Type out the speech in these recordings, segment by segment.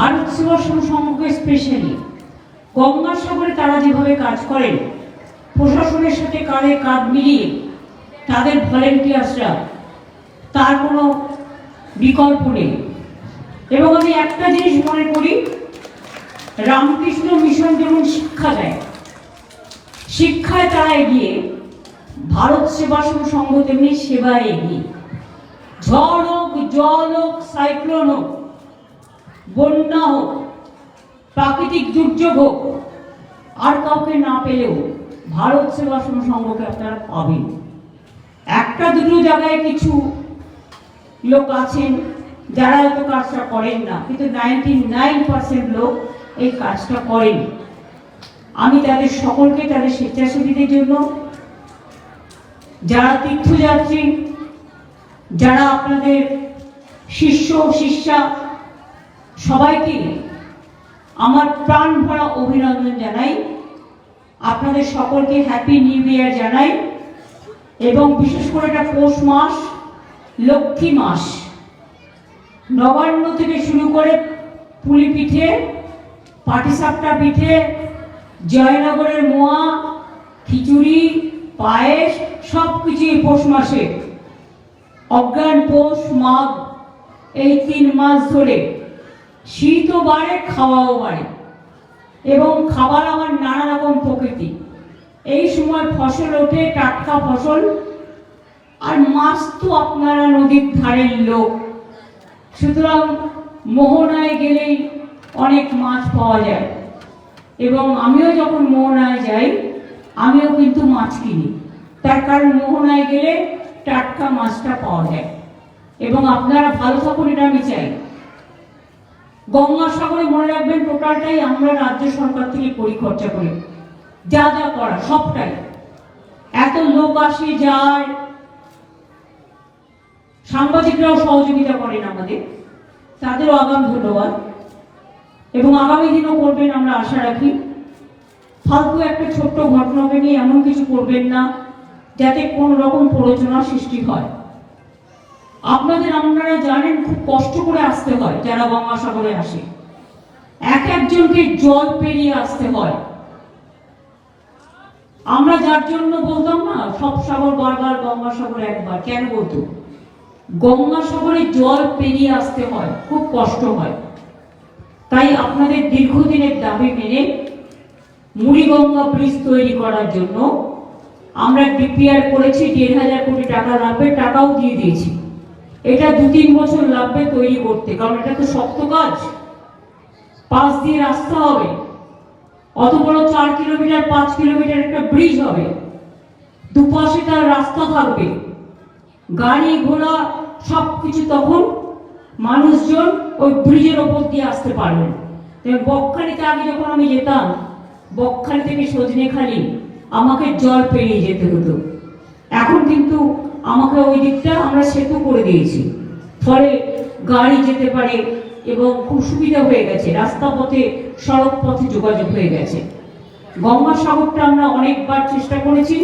ভারত সেবাশ্রম সংঘকে স্পেশালি গঙ্গাসাগরে তারা যেভাবে কাজ করেন, প্রশাসনের সাথে কাঁধে কাঁধ মিলিয়ে তাদের ভলেন্টিয়ার্সরা, তার কোনো বিকল্প নেই। এবং আমি একটা জিনিস মনে করি, রামকৃষ্ণ মিশন যেমন শিক্ষা দেয়, শিক্ষায় তারা এগিয়ে, ভারত সেবাশ্রম সংঘ তেমনি সেবায় এগিয়ে। ঝড় হোক, জল হোক, সাইক্লোন হোক বন্যা হোক, প্রাকৃতিক দুর্যোগ হোক, আর কাউকে না পেলেও ভারত সেবাশ্রম সংঘকে আপনারা পাবেন। একটা দুটো জায়গায় কিছু লোক আছেন, যারা এত কাজটা করেন না, কিন্তু নাইনটি নাইন পার্সেন্ট লোক এই কাজটা করেন। আমি তাদের সকলকে তাদের স্বেচ্ছাসেবীদের জন্য, যারা তীর্থযাত্রী, যারা আপনাদের শিষ্য, শিষ্যা সবাইকে আমার প্রাণ ভরা অভিনন্দন জানাই। আপনাদের সকলকে হ্যাপি নিউ ইয়ার জানাই এবং বিশেষ করে এটা পৌষ মাস, লক্ষ্মী মাস। নবান্ন থেকে শুরু করে পুলি পিঠে, পাটিসাপটা পিঠে, জয়নগরের মোয়া, খিচুড়ি, পায়েস সব কিছুই পৌষ মাসে। অজ্ঞান পৌষ মাঘ এই তিন মাস ধরে শীতও বাড়ে খাওয়াও বাড়ে এবং খাবার আমার নানা রকম প্রকৃতি। এই সময় ফসল ওঠে, টাটকা ফসল। আর মাছ তো আপনারা নদীর ধারের লোক। সুতরাং মোহনায় গেলেই অনেক মাছ পাওয়া যায়। এবং আমিও যখন মোহনায় যাই, আমিও কিন্তু মাছ কিনি। তার কারণ মোহনায় গেলে টাটকা মাছটা পাওয়া যায়। এবং আপনারা ভালো থাকুন, এটা আমি চাই। গঙ্গাসাগরে মনে রাখবেন টোটালটাই আমরা রাজ্য সরকার থেকে পরিখরচা করি। যা যা করা, সবটাই। এত লোক আসে যায়, সাংবাদিকরাও সহযোগিতা করেন আমাদের। তাদেরও আগাম ধন্যবাদ। এবং আগামী দিনও করবেন আমরা আশা রাখি। ফালতু একটা ছোট্ট ঘটনাকে নিয়ে এমন কিছু করবেন না, যাতে কোনো রকম প্ররোচনা সৃষ্টি হয়। আপনাদের আপনারা জানেন খুব কষ্ট করে আসতে হয় যারা গঙ্গাসাগরে আসে। এক একজনকে জল পেরিয়ে আসতে হয়। আমরা যার জন্য বলতাম না, সব সাগর বারবার গঙ্গাসাগর একবার। কেন বলতো? গঙ্গাসাগরে জল পেরিয়ে আসতে হয়, খুব কষ্ট হয়। তাই আপনাদের দীর্ঘদিনের দাবি মেনে মুড়িগঙ্গা ব্রিজ তৈরি করার জন্য আমরা ডিপিআর করেছি, দেড় হাজার কোটি টাকা লাগবে টাকাও দিয়ে দিয়েছি। এটা দু তিন বছর লাগবে তৈরি করতে, কারণ এটা তো শক্ত কাজ। পাশ দিয়ে রাস্তা হবে অত বড় চার কিলোমিটার, পাঁচ কিলোমিটার একটা ব্রিজ হবে। দুপাশে তার রাস্তা থাকবে। গাড়ি ঘোড়া সব কিছু তখন মানুষজন ওই ব্রিজের ওপর দিয়ে আসতে পারবেন বকখালিতে আগে যখন আমি যেতাম, বকখালি থেকে সজনেখালি, আমাকে জল পেরিয়ে যেতে হতো। এখন কিন্তু আমাকে ওই দিকটা আমরা সেতু করে দিয়েছি। ফলে গাড়ি যেতে পারে এবং খুব সুবিধা হয়ে গেছে। রাস্তা পথে, সড়ক পথে যোগাযোগ হয়ে গেছে। গঙ্গাসাগরটা আমরা অনেকবার চেষ্টা করেছি।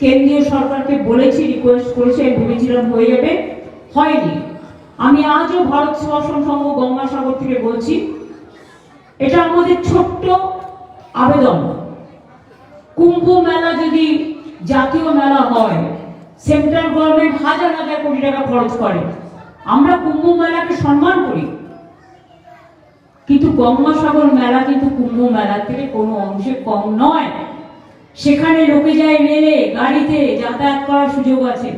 কেন্দ্রীয় সরকারকে বলেছি রিকোয়েস্ট করেছি, আমি ভেবেছিলাম হয়ে যাবে। হয়নি। আমি আজও ভারত সেবাশ্রম সংঘ গঙ্গাসাগর থেকে বলছি, এটা আমাদের ছোট্ট আবেদন। কুম্ভ মেলা যদি জাতীয় মেলা হয়। সেন্ট্রাল গভর্নমেন্ট হাজার হাজার কোটি টাকা খরচ করে। আমরা কুম্ভ মেলাকে সম্মান করি। কিন্তু গঙ্গাসাগর মেলা কিন্তু কুম্ভ মেলা থেকে কোনো অংশে কম নয়। সেখানে লোকে যায় রেলে, গাড়িতে যাতায়াত করার সুযোগ আছে।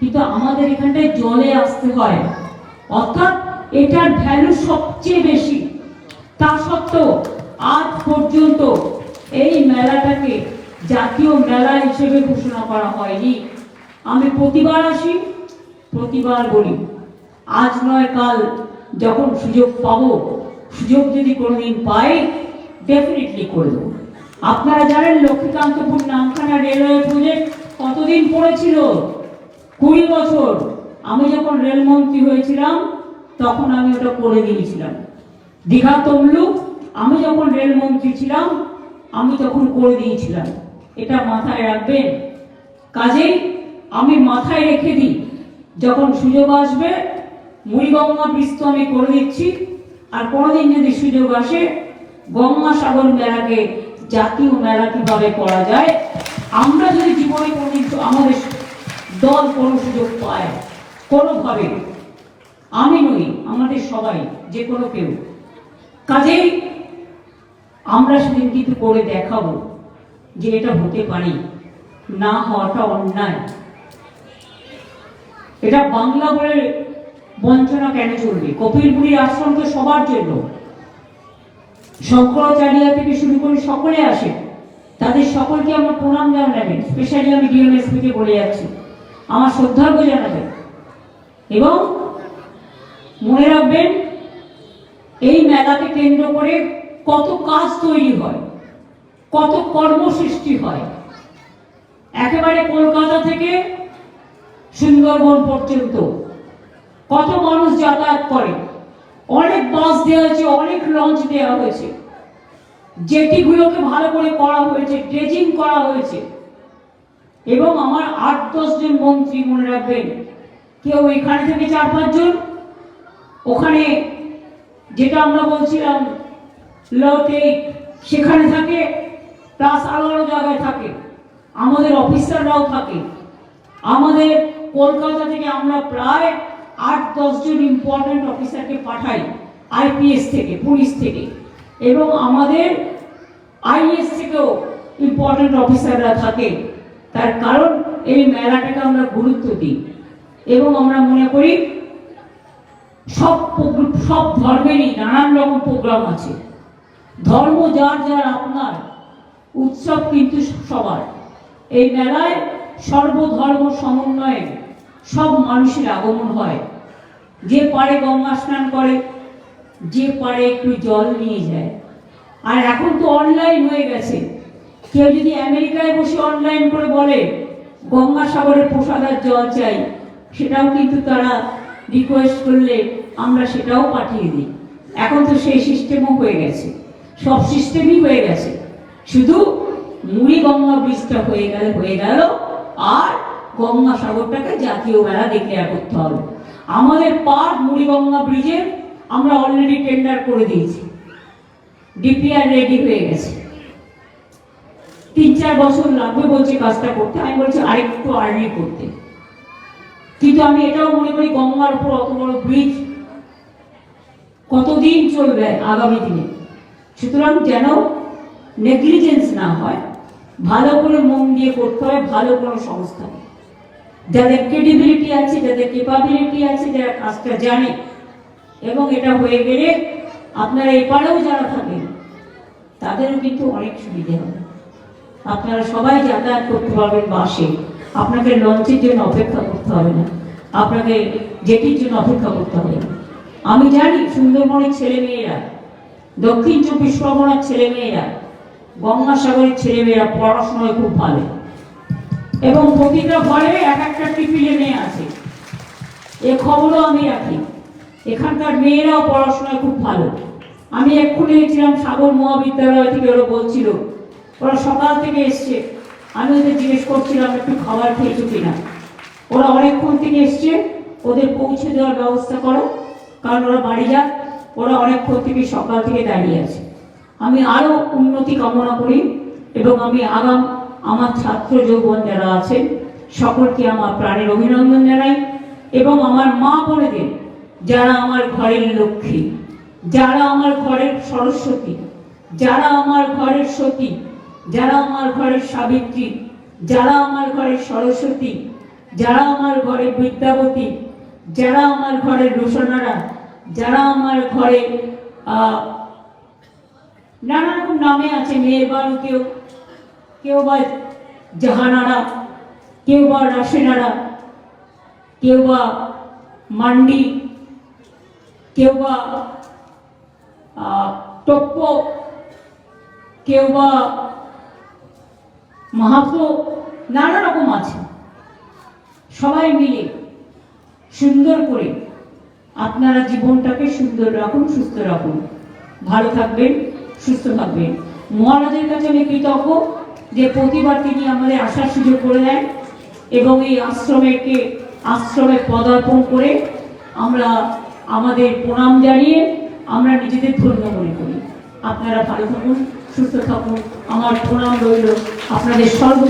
কিন্তু আমাদের এখানটায় জলে আসতে হয়। অর্থাৎ এটার ভ্যালু সবচেয়ে বেশি। তা সত্ত্বেও আজ পর্যন্ত এই মেলাটাকে জাতীয় মেলা হিসেবে ঘোষণা করা হয়নি। আমি প্রতিবার আসি, প্রতিবার বলি, আজ নয়, কাল যখন সুযোগ পাবো, সুযোগ যদি কোনোদিন পাই ডেফিনেটলি করে দেবো। আপনারা জানেন লক্ষ্মীকান্তপুর নামখানা রেলওয়ে প্রজেক্ট কতদিন পড়েছিল? কুড়ি বছর। আমি যখন রেলমন্ত্রী হয়েছিলাম, তখন আমি ওটা করে দিয়েছিলাম। দীঘা তমলুক, আমি যখন রেলমন্ত্রী ছিলাম, আমি তখন করে দিয়েছিলাম। এটা মাথায় রাখবেন। কাজেই আমি মাথায় রেখে দিই, যখন সুযোগ আসবে, মুড়িগঙ্গা ব্রিজ তো আমি করে দিচ্ছি, আর কোনোদিন যদি সুযোগ আসে গঙ্গাসাগর মেলাকে, জাতীয় মেলা কীভাবে করা যায়, আমরা যদি জীবনে কোনোদিন আমাদের দল কোনো সুযোগ পায়, কোনোভাবে, আমি নই, আমাদের সবাই, যে কোনো কেউ। কাজেই আমরা সেদিন কিন্তু করে দেখাবো। যে এটা হতে পারে। না হওয়াটা অন্যায়। এটা বাংলা বলে বঞ্চনা কেন চলবে? কপিলপুরীর আশ্রম তো সবার জন্য। শঙ্করাচার্য থেকে শুরু করে সকলে আসে। তাদের সকলকে আমার প্রণাম জানাবেন। স্পেশালি আমি ডিএমএসপিকে বলে যাচ্ছি। আমার শ্রদ্ধার্ঘ জানাবেন। এবং মনে রাখবেন, এই মেলাকে কেন্দ্র করে কত কাজ তৈরি হয়। কত কর্ম সৃষ্টি হয়। একেবারে কলকাতা থেকে সুন্দরবন পর্যন্ত। কত মানুষ যাতায়াত করে। অনেক বাস দেওয়া হয়েছে, অনেক লঞ্চ দেওয়া হয়েছে। জেটিগুলোকে ভালো করে করা হয়েছে, ড্রেজিং করা হয়েছে। এবং আমার আট দশজন মন্ত্রী মনে রাখবেন, কেউ এখানে থেকে চার পাঁচজন ওখানে যেটা আমরা বলছিলাম লটে সেখানে থাকে প্লাস আরও আরও জায়গায় থাকে। আমাদের অফিসাররাও থাকে। আমাদের কলকাতা থেকে আমরা প্রায় আট দশজন ইম্পর্ট্যান্ট অফিসারকে পাঠাই আইপিএস থেকে, পুলিশ থেকে। এবং আমাদের আইএস থেকেও ইম্পর্ট্যান্ট অফিসাররা থাকে। তার কারণ এই মেলাটাকে আমরা গুরুত্ব দিই। এবং আমরা মনে করি, সব সব ধর্মেরই নানান রকম প্রোগ্রাম আছে। ধর্ম যার যার আপনার। উৎসব কিন্তু সবার। এই মেলায় সর্বধর্ম সমন্বয়ে সব মানুষের আগমন হয়। যে পারে গঙ্গা স্নান করে, যে পারে একটু জল নিয়ে যায়। আর এখন তো অনলাইন হয়ে গেছে। কেউ যদি আমেরিকায় বসে অনলাইন করে বলে গঙ্গাসাগরের প্রসাদার জল চাই সেটাও কিন্তু তারা রিকোয়েস্ট করলে আমরা সেটাও পাঠিয়ে দিই। এখন তো সেই সিস্টেমও হয়ে গেছে। সব সিস্টেমই হয়ে গেছে। শুধু মুড়ি গঙ্গা ব্রিজটা হয়ে গেলে, হয়ে গেল, আর গঙ্গা সাগরটাকে জাতীয় মেলা ডিক্লেয়ার করতে হবে। আমাদের পার মুড়ি গঙ্গা ব্রিজে আমরা অলরেডি টেন্ডার করে দিয়েছি। ডিপিআর রেডি হয়ে গেছে। তিন চার বছর লাগবে বলছে কাজটা করতে। আমি বলছি আরেকটু আর্লি করতে। কিন্তু আমি এটাও মনে করি গঙ্গার উপর অত বড় ব্রিজ কতদিন চলবে আগামী দিনে? সুতরাং যেন নেগলিজেন্স না হয়, ভালো করে মন দিয়ে করতে হয়, ভালো কোনো সংস্থা যাদের ক্রেডিবিলিটি আছে, যাদের কেপাবিলিটি আছে, যারা কাজটা জানে। এবং এটা হয়ে গেলে আপনারা এপারেও যারা থাকেন, তাদেরও কিন্তু অনেক সুবিধে হবে। আপনারা সবাই যাতায়াত করতে পারবেন বাসে। আপনাকে লঞ্চের জন্য অপেক্ষা করতে হবে না। আপনাকে জেটির জন্য অপেক্ষা করতে হবে। আমি জানি সুন্দরবনের ছেলে মেয়েরা দক্ষিণ চব্বিশ পরগনার ছেলে মেয়েরা গঙ্গাসাগরের ছেলে মেয়েরা পড়াশোনায় খুব ভালো। এবং প্রতিটা ঘরে এক একটা টিফিনে মেয়ে আছে। এ খবরও আমি রাখি। এখানকার মেয়েরাও পড়াশোনায় খুব ভালো। আমি এক্ষুনি দেখছিলাম সাগর মহাবিদ্যালয় থেকে, ওরা বলছিল, ওরা সকাল থেকে এসছে। আমি ওদের জিজ্ঞেস করছিলাম, একটু খাবার খেয়েছো কিনা? ওরা অনেকক্ষণ থেকে এসছে। ওদের পৌঁছে দেওয়ার ব্যবস্থা করো। কারণ ওরা বাড়ি যাক। ওরা অনেকক্ষণ থেকে সকাল থেকে দাঁড়িয়ে আছে। আমি আরও উন্নতি কামনা করি এবং আমি আগাম আমার ছাত্র যৌবন যারা আছেন সকলকে আমার প্রাণের অভিনন্দন জানাই এবং আমার মা বোনেদের যারা আমার ঘরের লক্ষ্মী, যারা আমার ঘরের সরস্বতী, যারা আমার ঘরের সতী, যারা আমার ঘরের সাবিত্রী, যারা আমার ঘরের সরস্বতী, যারা আমার ঘরে বিদ্যাবতী, যারা আমার ঘরের রোশনারা, যারা আমার ঘরে নানা রকম নামে আছে, মেয়ের বাড়ি কেউ কেউ বা জাহানারা, কেউ বা রাসেনারা, কেউ বা মান্ডি, কেউ বা টপ্প, কেউ বা মাহাতো, নানা রকম আছে। সবাই মিলে সুন্দর করে আপনারা জীবনটাকে সুন্দর রাখুন, সুস্থ রাখুন। ভালো থাকবেন। সুস্থ থাকবেন মহারাজের কাছে আমি কৃতজ্ঞ যে প্রতিবার তিনি আমাদের আসার সুযোগ করে দেন এবং এই আশ্রমেকে আশ্রমে পদার্পণ করে আমরা আমাদের প্রণাম জানিয়ে আমরা নিজেদের ধন্য মনে করি। আপনারা ভালো থাকুন, সুস্থ থাকুন। আমার প্রণাম রইল আপনাদের সর্ব